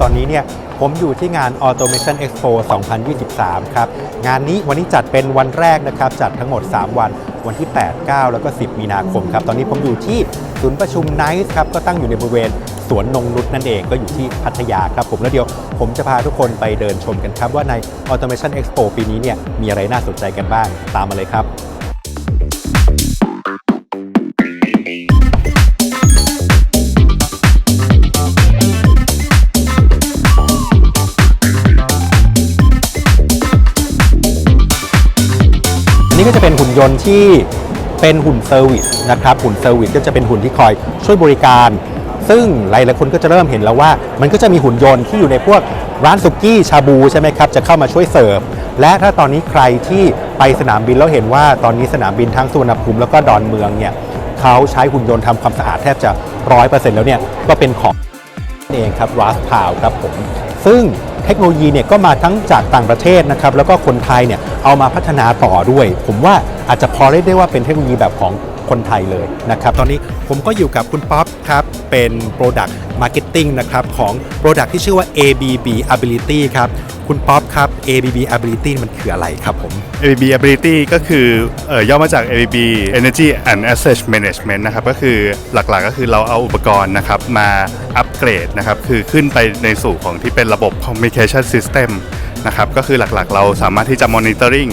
ตอนนี้เนี่ยผมอยู่ที่งาน Automation Expo 2023 ครับ งานนี้วันนี้จัดเป็นวันแรกนะครับ จัดทั้งหมด 3 วันวันที่ 8 9 แล้วก็ 10 มีนาคมครับ ตอนนี้ผมอยู่ที่ศูนย์ประชุมไนท์ครับ ก็ตั้งอยู่ในบริเวณสวนนงนุษนั่นเองก็อยู่ที่พัทยาครับผมแล้วเดี๋ยวผมจะพาทุกคนไปเดินชมกันครับ ว่าใน Automation Expo ปีนี้เนี่ยมีอะไรน่าสนใจกันบ้างตามมาเลยครับ ก็จะเป็นหุ่นยนต์ที่เป็นหุ่นเซอร์วิสนะครับหุ่นเซอร์วิสก็จะเป็นหุ่นที่คอยช่วยบริการ ซึ่งหลายๆคนก็จะเริ่มเห็นแล้วว่า มันก็จะมีหุ่นยนต์ที่อยู่ในพวกร้านสุกี้ชาบูใช่ไหมครับจะเข้ามาช่วยเสิร์ฟและถ้าตอนนี้ใครที่ไปสนามบินแล้วเห็นว่าตอนนี้สนามบินทั้งสุวรรณภูมิแล้วก็ดอนเมืองเนี่ยเขาใช้หุ่นยนต์ทำความสะอาดแทบจะร้อยเปอร์เซ็นต์แล้วเนี่ยก็เป็นของนั่นเองครับ r a s p a l ครับผมซึ่ง เทคโนโลยีเนี่ยก็มาทั้งจากต่างประเทศนะครับแล้วก็คนไทยเนี่ยเอามาพัฒนาต่อด้วย ผมว่าอาจจะพอเรียกได้ว่าเป็นเทคโนโลยีแบบของคนไทยเลยนะครับ ตอนนี้ผมก็อยู่กับคุณป๊อปครับ เป็น Product Marketing นะครับของ Product ที่ชื่อว่า ABB Ability ครับ คุณป๊อปครับ ABB Ability มันคืออะไรครับผม ABB Ability ก็คือออย่อมาจาก ABB Energy and Asset Management นะครับก็คือหลักๆก็คือเราเอาอุปกรณ์นะครับมาอัปเกรดนะครับคือขึ้นไปในสู่ของที่เป็นระบบ Communication System นะครับก็คือหลักๆ เราสามารถที่จะ Monitoring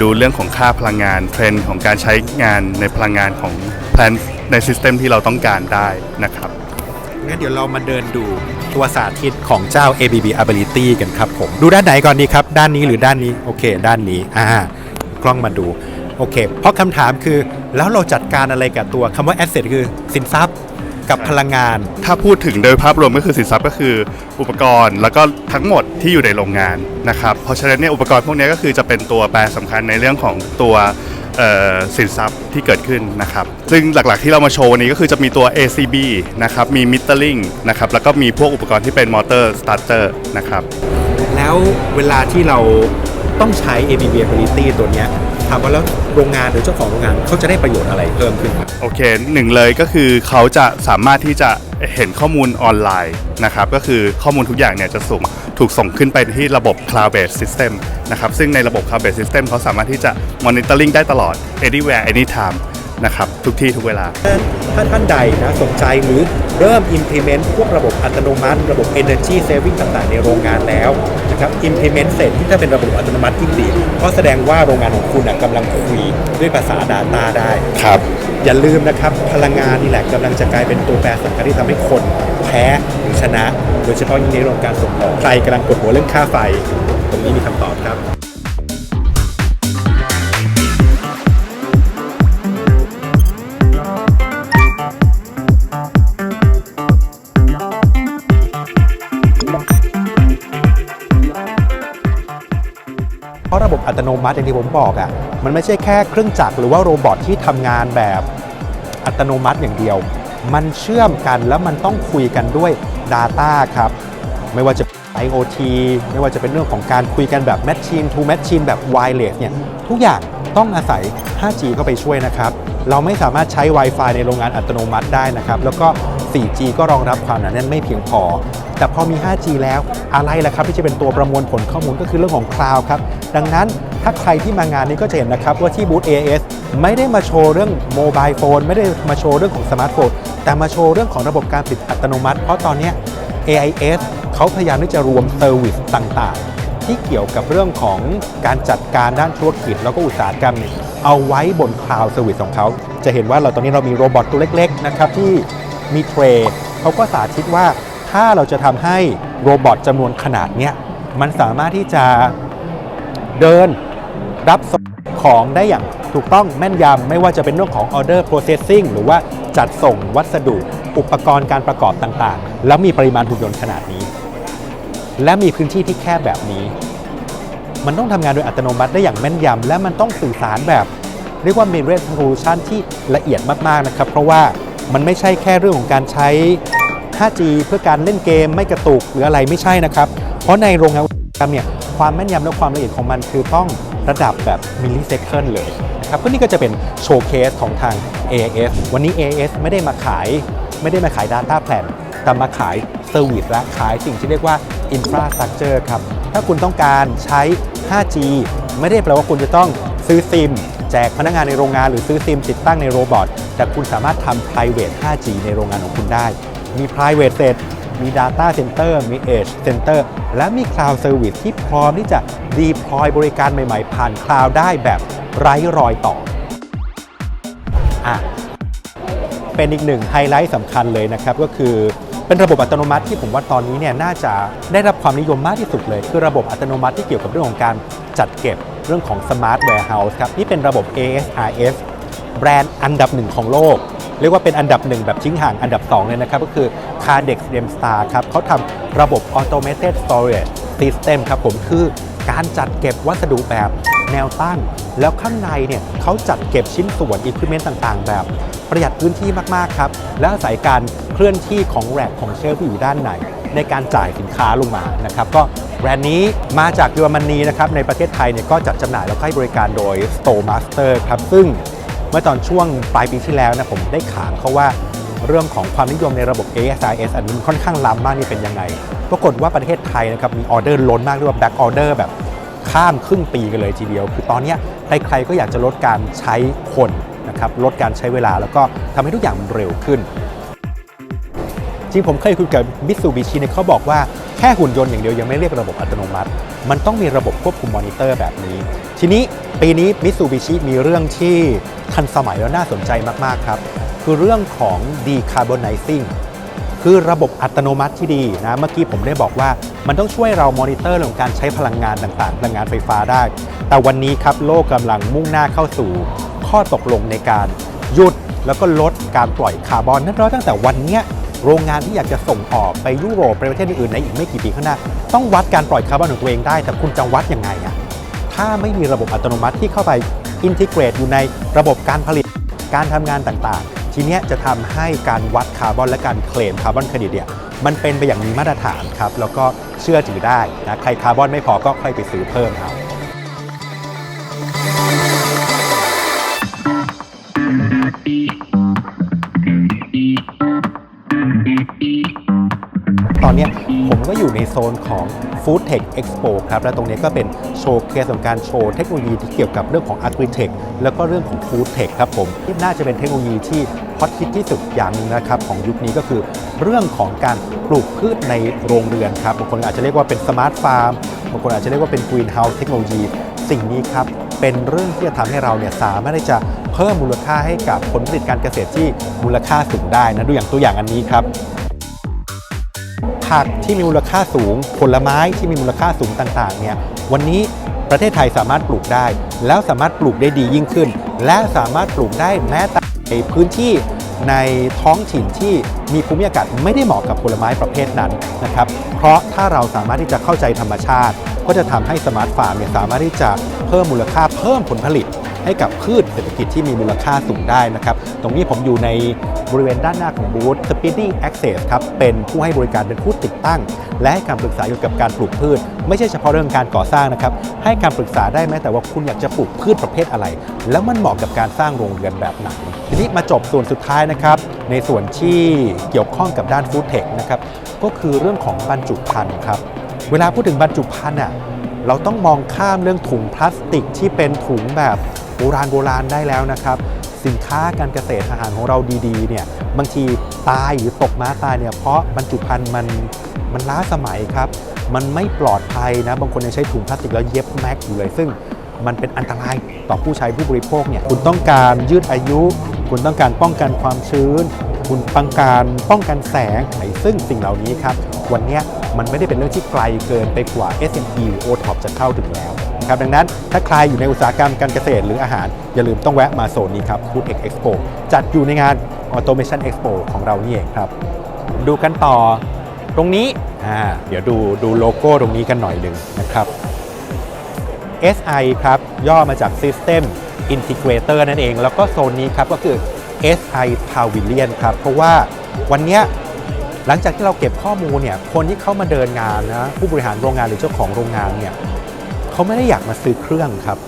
ดูเรื่องของค่าพลังงานเทรนด์ของการใช้งานในพลังงานของแพลนใน System ที่เราต้องการได้นะครับ งั้นเดี๋ยวเรามาเดินดูตัวสาธิตของเจ้า ABB Ability กันครับผม ดูด้านไหนก่อนดีครับ ด้านนี้หรือด้านนี้ โอเค ด้านนี้ อ่ากล้องมาดู โอเค เพราะคำถามคือแล้วเราจัดการอะไรกับตัวคำว่า asset คือสินทรัพย์กับพลังงาน ถ้าพูดถึงโดยภาพรวมก็คือสินทรัพย์ก็คืออุปกรณ์แล้วก็ทั้งหมดที่อยู่ในโรงงานนะครับ เพราะฉะนั้นเนี่ยอุปกรณ์พวกนี้ก็คือจะเป็นตัวแปรสำคัญในเรื่องของตัวเอ่อ สินทรัพย์ที่เกิดขึ้นนะครับ ซึ่งหลักๆที่เรามาโชว์วันนี้ก็คือจะมีตัว ACB นะครับ มี metering นะครับ แล้วก็มีพวกอุปกรณ์ที่เป็นมอเตอร์สตาร์เตอร์นะครับ แล้วเวลาที่เราต้องใช้ ABB Ability ตัวเนี้ยถามว่าแล้วโรงงานหรือเจ้าของโรงงานเขาจะได้ประโยชน์อะไรเพิ่มขึ้นครับโอเคหนึ่งเลยก็คือเขาจะสามารถที่จะเห็นข้อมูลออนไลน์นะครับ ก็คือข้อมูลทุกอย่างเนี่ยจะส่ง ถูกส่งขึ้นไปที่ระบบ cloud based system นะครับซึ่งในระบบ cloud based system เขาสามารถที่จะ monitoring ได้ตลอด anywhere anytime นะครับ ทุกที่ทุกเวลา ถ้าท่านใดนะสนใจหรือเริ่ม implement พวกระบบอัตโนมัติ ระบบ energy saving ต่างๆ ในโรงงานแล้วนะครับ implement เสร็จที่ถ้าเป็นระบบอัตโนมัติที่ดีก็แสดงว่าโรงงานของคุณนะกำลังคุยด้วยภาษา Data ได้ครับ อย่าลืมนะครับ พลังงานนี่แหละกำลังจะกลายเป็นตัวแปรสำคัญที่ทำให้คนแพ้หรือชนะ โดยเฉพาะยิ่งในเรื่องของการส่งออกใครกำลังปวดหัวเรื่องค่าไฟ ตรงนี้มีคำตอบครับ เพราะระบบอัตโนมัติอย่างที่ผมบอกอะ่ะมันไม่ใช่แค่เครื่องจักรหรือว่าโรบอทที่ทำงานแบบอัตโนมัติอย่างเดียว มันเชื่อมกันแล้วมันต้องคุยกันด้วย Data ครับ ไม่ว่าจะ IoT ไม่ว่าจะเป็นเรื่องของการคุยกันแบบ Machine to Machine แบบ Wireless เนี่ยทุกอย่างต้องอาศัย 5G เข้าไปช่วยนะครับ เราไม่สามารถใช้ Wi-Fi ในโรงงานอัตโนมัติได้นะครับ แล้วก็ 4G ก็รองรับความหนาแน่นไม่เพียงพอ แต่พอมี 5G แล้วอะไรล่ะครับที่จะเป็นตัวประมวลผลข้อมูลก็คือเรื่องของคลาวด์ครับ ดังนั้นถ้าใครที่มางานนี้ก็จะเห็นนะครับว่าที่บูธ AS ไม่ได้มาโชว์เรื่องโมบายโฟนไม่ได้มาโชว์เรื่องของสมาร์ทโฟนแต่มาโชว์เรื่องของระบบการปิดอัตโนมัติ เพราะตอนนี้ AIS เขาพยายามที่จะรวมเซอร์วิสต่างๆ ที่เกี่ยวกับเรื่องของการจัดการด้านธุรกิจแล้วก็อุตสาหกรรม เอาไว้บนคลาวด์เซอร์วิสของเขา จะเห็นว่าเราตอนนี้เรามีโรบอทตัวเล็กๆนะครับที่มีเทรเขาก็สาธิตว่าถ้าเราจะทำให้โรบอทจำนวนขนาดเนี้ยมันสามารถที่จะเดินรับส่งของได้อย่างถูกต้องแม่นยำไม่ว่าจะเป็นเรื่องของ order processing หรือว่าจัดส่งวัสดุ อุปกรณ์การประกอบต่างๆ แล้วมีปริมาณหุ่นยนต์ขนาดนี้ และมีพื้นที่ที่แคบแบบนี้ มันต้องทำงานโดยอัตโนมัติได้อย่างแม่นยำและมันต้องสื่อสารแบบเรียกว่ามี resolution ที่ละเอียดมากๆนะครับ เพราะว่ามันไม่ใช่แค่เรื่องของการใช้ 5G เพื่อการเล่นเกมไม่กระตุกหรืออะไรไม่ใช่นะครับ เพราะในโรงงานอุตสาหกรรมเนี่ยความแม่นยำและความละเอียดของมันคือต้องระดับแบบมิลลิเซคันเลยนะครับก็นี่ก็จะเป็นโชว์เคสของทาง AIS วันนี้ AIS ไม่ได้มาขาย ไม่ได้มาขาย Data Plan แต่มาขายเซอร์วิสและขายสิ่งที่เรียกว่า Infrastructure ครับ ถ้าคุณต้องการใช้ 5G ไม่ได้แปลว่าคุณจะต้องซื้อซิม แจกพนักงานในโรงงานหรือซื้อซิมติดตั้งในโรบอทแต่คุณสามารถทำ private 5G ในโรงงานของคุณได้ มี private set มี data center มี edge center และมี cloud service ที่พร้อมที่จะ deploy บริการใหม่ๆ ผ่าน cloud ได้แบบไร้รอยต่ออะเป็นอีกหนึ่งไฮไลท์สำคัญเลยนะครับก็คือ เป็นระบบอัตโนมัติที่ผมว่าตอนนี้เนี่ยน่าจะได้รับความนิยมมากที่สุดเลย คือระบบอัตโนมัติที่เกี่ยวกับเรื่องของการจัดเก็บเรื่องของ Smart Warehouse ครับ นี่เป็นระบบ ASRS แบรนด์อันดับหนึ่งของโลก เรียกว่าเป็นอันดับหนึ่งแบบทิ้งห่างอันดับ 2 เลยนะครับ ก็คือ Cardex Remstar ครับเขาทำระบบ Automated Storage System ครับผมคือการจัดเก็บวัสดุแบบแนวตั้ง แล้วข้างในเนี่ยเขาจัดเก็บชิ้นส่วนอุปกรณ์ต่างๆ แบบ ประหยัดพื้นที่มากๆครับและอาศัยการเคลื่อนที่ของแรกของเชลฟ์ที่อยู่ด้านในในการจ่ายสินค้าลงมานะครับก็แบรนด์นี้มาจากเยอรมนีนะครับในประเทศไทยเนี่ยก็จัดจำหน่ายแล้วก็ให้บริการโดย Store Master ครับซึ่งเมื่อตอนช่วงปลายปีที่แล้วนะผมได้ขานเขาว่าเรื่องของความนิยมในระบบ ASIS อันนี้ค่อนข้างล้ำมากนี่เป็นยังไง ปรากฏว่าประเทศไทยนะครับมีออเดอร์ล้นมากเรียกว่า back order แบบข้ามครึ่งปีกันเลยทีเดียว คือตอนนี้ใครๆก็อยากจะลดการใช้คน นะครับลดการใช้เวลาแล้วก็ทำให้ทุกอย่างมันเร็วขึ้น จริงผมเคยคุยกับมิตซูบิชิเนี่ยเขาบอกว่าแค่หุ่นยนต์อย่างเดียวยังไม่เรียกระบบอัตโนมัติ มันต้องมีระบบควบคุมมอนิเตอร์แบบนี้ ทีนี้ปีนี้มิตซูบิชิมีเรื่องที่ทันสมัยแล้วน่าสนใจมากๆครับ คือเรื่องของ decarbonizing คือระบบอัตโนมัติที่ดีนะ เมื่อกี้ผมได้บอกว่ามันต้องช่วยเรามอนิเตอร์เรื่องของการใช้พลังงานต่างๆ พลังงานไฟฟ้าได้ แต่วันนี้ครับโลกกำลังมุ่งหน้าเข้าสู่ ข้อตกลงในการหยุดแล้วก็ลดการปล่อยคาร์บอนนั่นเพราะตั้งแต่วันนี้โรงงานที่อยากจะส่งออกไปยุโรปไปประเทศอื่นในอีกไม่กี่ปีข้างหน้า ต้องวัดการปล่อยคาร์บอนของตัวเองได้ แต่คุณจะวัดยังไงอะถ้าไม่มีระบบอัตโนมัติที่เข้าไปอินทิเกรตอยู่ในระบบการผลิตการทำงานต่างๆ ทีเนี้ยจะทำให้การวัดคาร์บอนและการเคลมคาร์บอนเครดิตเนี่ยมันเป็นไปอย่างมีมาตรฐานครับแล้วก็เชื่อถือได้นะใครคาร์บอนไม่พอก็ค่อยไปซื้อเพิ่มเอา ตอนนี้ผมก็อยู่ในโซนของ Food Tech Expo ครับ และตรงนี้ก็เป็นโชว์เคสของการโชว์เทคโนโลยีที่เกี่ยวกับเรื่องของ Agri-Tech แล้วก็เรื่องของ Food Tech ครับผมที่น่าจะเป็นเทคโนโลยีที่ฮอตฮิตที่สุดอย่างหนึงนะครับของยุคนี้ก็คือเรื่องของการปลูกพืชในโรงเรือนครับบางคนอาจจะเรียกว่าเป็นสมาร์ทฟาร์มบางคนอาจจะเรียกว่าเป็น Greenhouse เทคโนโลยีสิ่งนี้ครับเป็นเรื่องที่จะทำให้เราเนี่ยสามารถที่จะเพิ่มมูลค่าให้กับผลผลิตการเกษตรที่มูลค่าสูงได้นะดูอย่างตัวอย่างอันนี้ครับ ผักที่มีมูลค่าสูง ผลไม้ที่มีมูลค่าสูงต่างๆเนี่ยวันนี้ประเทศไทยสามารถปลูกได้ แล้วสามารถปลูกได้ดียิ่งขึ้น และสามารถปลูกได้แม้แต่ในพื้นที่ในท้องถิ่นที่มีภูมิอากาศไม่ได้เหมาะกับผลไม้ประเภทนั้นนะครับ เพราะถ้าเราสามารถที่จะเข้าใจธรรมชาติ ก็จะทำให้สมาร์ทฟาร์มเนี่ยสามารถที่จะเพิ่มมูลค่าเพิ่มผลผลิต ให้กับพืชเศรษฐกิจที่มีมูลค่าสูงได้นะครับ ตรงนี้ผมอยู่ในบริเวณด้านหน้าของบูธ Speedy Access ครับ เป็นผู้ให้บริการเป็นผู้ติดตั้ง และให้คำปรึกษาเกี่ยวกับการปลูกพืช ไม่ใช่เฉพาะเรื่องการก่อสร้างนะครับ ให้คำปรึกษาได้แม้แต่ว่าคุณอยากจะปลูกพืชประเภทอะไร แล้วมันเหมาะกับการสร้างโรงเรือนแบบไหน ทีนี้มาจบส่วนสุดท้ายนะครับ ในส่วนที่เกี่ยวข้องกับด้านฟู้ดเทคนะครับ ก็คือเรื่องของบรรจุภัณฑ์ครับ เวลาพูดถึงบรรจุภัณฑ์อะเราต้องมองข้ามเรื่องถุงพลาสติกที่เป็นถุงแบบ โบราณโบราณได้แล้วนะครับ สินค้าการเกษตรอาหารของเราดีๆเนี่ยบางทีตายหรือตกม้าตายเนี่ยเพราะบรรจุภัณฑ์มันมันล้าสมัยครับ มันไม่ปลอดภัยนะบางคนยังใช้ถุงพลาสติกแล้วเย็บแม็กอยู่เลย ซึ่งมันเป็นอันตรายต่อผู้ใช้ผู้บริโภคเนี่ยคุณต้องการยืดอายุ คุณต้องการป้องกันความชื้น คุณต้องการป้องกันแสงไอ้ซึ่งสิ่งเหล่านี้ครับ วันนี้ มันไม่ได้เป็นเรื่องที่ไกลเกินไปกว่า S&P หรือ OTOP จะเข้าถึงแล้วนะครับดังนั้นถ้าใครอยู่ในอุตสาหกรรมการเกษตรหรืออาหาร อย่าลืมต้องแวะมาโซนนี้ครับ Food Tech Expo จัดอยู่ในงาน Automation Expo ของเรานี่เองครับ ดูกันต่อตรงนี้อ่าเดี๋ยวดูดูโลโก้ตรงนี้กันหน่อยหนึ่งนะครับ SI ครับ ย่อมาจาก System Integrator นั่นเอง แล้วก็โซนนี้ครับก็คือ SI Pavilion ครับ เพราะว่าวันเนี้ย หลังจากที่เราเก็บข้อมูลเนี่ยคนที่เข้ามาเดินงานนะผู้บริหารโรงงานหรือเจ้าของโรงงานเนี่ยเขาไม่ได้อยากมาซื้อเครื่องครับ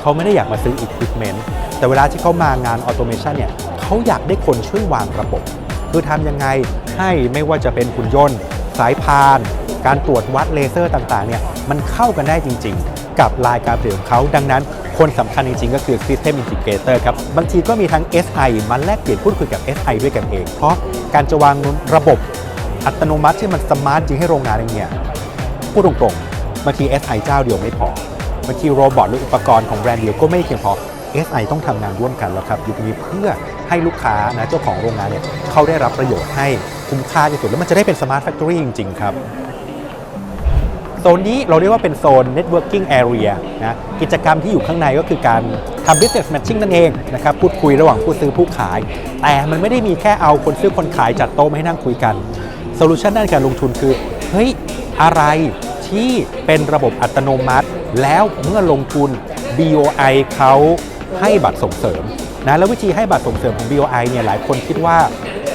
เขาไม่ได้อยากมาซื้ออุปกรณ์แต่เวลาที่เขามางานออโตเมชันเนี่ยเขาอยากได้คนช่วยวางระบบ คือทำยังไงให้ไม่ว่าจะเป็นหุ่นยนต์ สายพาน การตรวจวัดเลเซอร์ต่างๆเนี่ยมันเข้ากันได้จริง ๆ กับลายการผลิตของเขาดังนั้น คนสำคัญจริง ๆ ก็คือ System Integrator ครับ บางทีก็มีทั้ง SI มาแลกเปลี่ยนพูดคุยกับ SI ด้วยกันเอง เพราะการจะวางระบบอัตโนมัติที่มันสมาร์ทจริงให้โรงงานเองเนี่ยพูดตรงๆบางที SI เจ้าเดียวไม่พอบางทีโรบอทหรืออุปกรณ์ของแบรนด์เดียวก็ไม่เพียงพอ SI ต้องทำงานร่วมกันแล้วครับยุคนี้เพื่อให้ลูกค้านะเจ้าของโรงงานเนี่ยเขาได้รับประโยชน์ให้คุ้มค่าที่สุดแล้วมันจะได้เป็น Smart Factory จริง ๆ ครับ ซนนี้เราเรียกว่าเป็นโซน networking area นะกิจกรรมที่อยู่ข้างในก็คือการทำ business matching นั่นเองนะครับพูดคุยระหว่างผู้ซื้อผู้ขาย แต่มันไม่ได้มีแค่เอาคนซื้อคนขายจัดโต๊ะมาให้นั่งคุยกันโซลูชันด้านการลงทุนคือเฮ้ยอะไรที่เป็นระบบอัตโนมัติ แล้วเมื่อลงทุน BOI เขาให้บัตรส่งเสริมนะแล้ววิธีให้บัตรส่งเสริมของ BOI เนี่ยหลายคนคิดว่า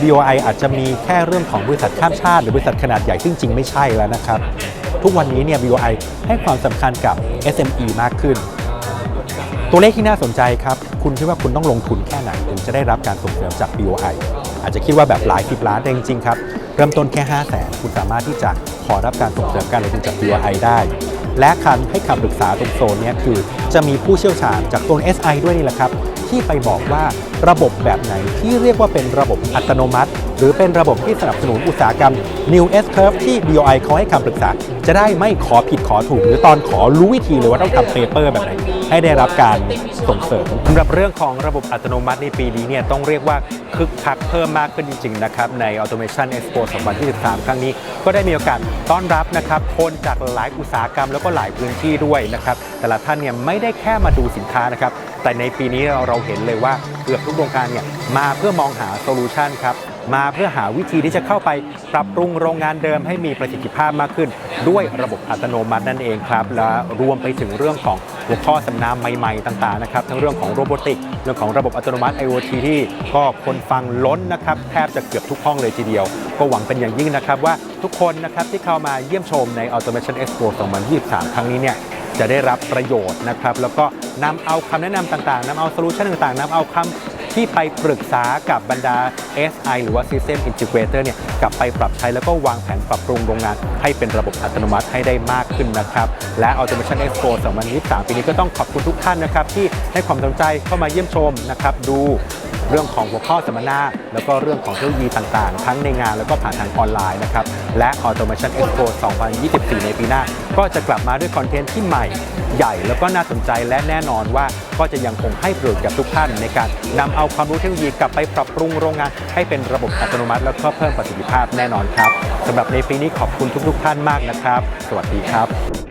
BOI อาจจะมีแค่เรื่องของบริษัทข้ามชาติ หรือบริษัทขนาดใหญ่ซึ่งจริงไม่ใช่แล้วนะครับ ทุกวันนี้เนี่ย BOI ให้ความสำคัญกับ SME มากขึ้น ตัวเลขที่น่าสนใจครับ คุณคิดว่าคุณต้องลงทุนแค่ไหนถึงจะได้รับการส่งเสริมจาก BOI อาจจะคิดว่าแบบหลายสิบล้านแต่จริงๆครับ เริ่มต้นแค่5 0 0แสนคุณสามารถที่จะขอรับการส่งเสริมการลงทุนจาก BOI ได้ และคันให้คำปรึกษาตรงโซนเนี้ยคือ จะมีผู้เชี่ยวชาญจากโซน SI ด้วยนี่แหละครับที่ไปบอกว่าระบบแบบไหนที่เรียกว่าเป็นระบบอัตโนมัติ หรือเป็นระบบที่สนับสนุนอุตสาหกรรม New S Curve ที่ BOI เขาให้คำปรึกษา จะได้ไม่ขอผิดขอถูก หรือตอนขอรู้วิธีเลยว่าต้องทำเปเปอร์แบบไหน ให้ได้รับการส่งเสริมสำหรับเรื่องของระบบอัตโนมัติในปีนี้เนี่ยต้องเรียกว่าคึกคักเพิ่มมากขึ้นจริง ๆ นะครับ ใน Automation Expo 2023 ครั้งนี้ ก็ได้มีโอกาสต้อนรับนะครับคนจากหลายอุตสาหกรรมแล้วก็หลายพื้นที่ด้วยนะครับแต่ละท่านเนี่ยไม่ได้แค่มาดูสินค้านะครับแต่ในปีนี้เราเห็นเลยว่าเกือบทุกโรงงานเนี่ยมาเพื่อมองหาโซลูชันครับ มาเพื่อหาวิธีที่จะเข้าไปปรับปรุงโรงงานเดิมให้มีประสิทธิภาพมากขึ้น ด้วยระบบอัตโนมัตินั่นเองครับ และรวมไปถึงเรื่องของหัวข้อสำนามใหม่ๆ ต่างๆนะครับทั้งเรื่องของโรบอติกเรื่องของระบบอัตโนมัติ IoT ที่ก็คนฟังล้นนะครับแทบจะเกือบทุกห้องเลยทีเดียว ก็หวังเป็นอย่างยิ่งนะครับว่าทุกคนนะครับที่เข้ามาเยี่ยมชมใน Automation Expo 2023 ครั้งนี้เนี่ยจะได้รับประโยชน์นะครับแล้วก็นำเอาคำแนะนำต่างๆนำเอาโซลูชันต่างๆนำเอาคำ ที่ไปปรึกษากับบรรดา SI หรือว่า System Integrator เนี่ยกลับไปปรับใช้แล้วก็วางแผนปรับปรุงโรงงาน ให้เป็นระบบอัตโนมัติให้ได้มากขึ้นนะครับ และ Automation Expo 2023 ปีนี้ก็ต้องขอบคุณทุกท่านนะครับ ที่ให้ความสนใจเข้ามาเยี่ยมชมนะครับดู เรื่องของหัวข้อสัมมนา แล้วก็เรื่องของเทคโนโลยีต่างๆ ทั้งในงานแล้วก็ผ่านทางออนไลน์นะครับ และ Automation Expo 2024 ในปีหน้า ก็จะกลับมาด้วยคอนเทนต์ที่ใหม่ ใหญ่แล้วก็น่าสนใจและแน่นอนว่าก็จะยังคงให้ประโยชน์กับทุกท่านในการนำเอาความรู้เทคโนโลยีกลับไปปรับปรุงโรงงาน ให้เป็นระบบอัตโนมัติ แล้วก็เพิ่มประสิทธิภาพแน่นอนครับสำหรับในปีนี้ขอบคุณทุกๆท่านมากนะครับ สวัสดีครับ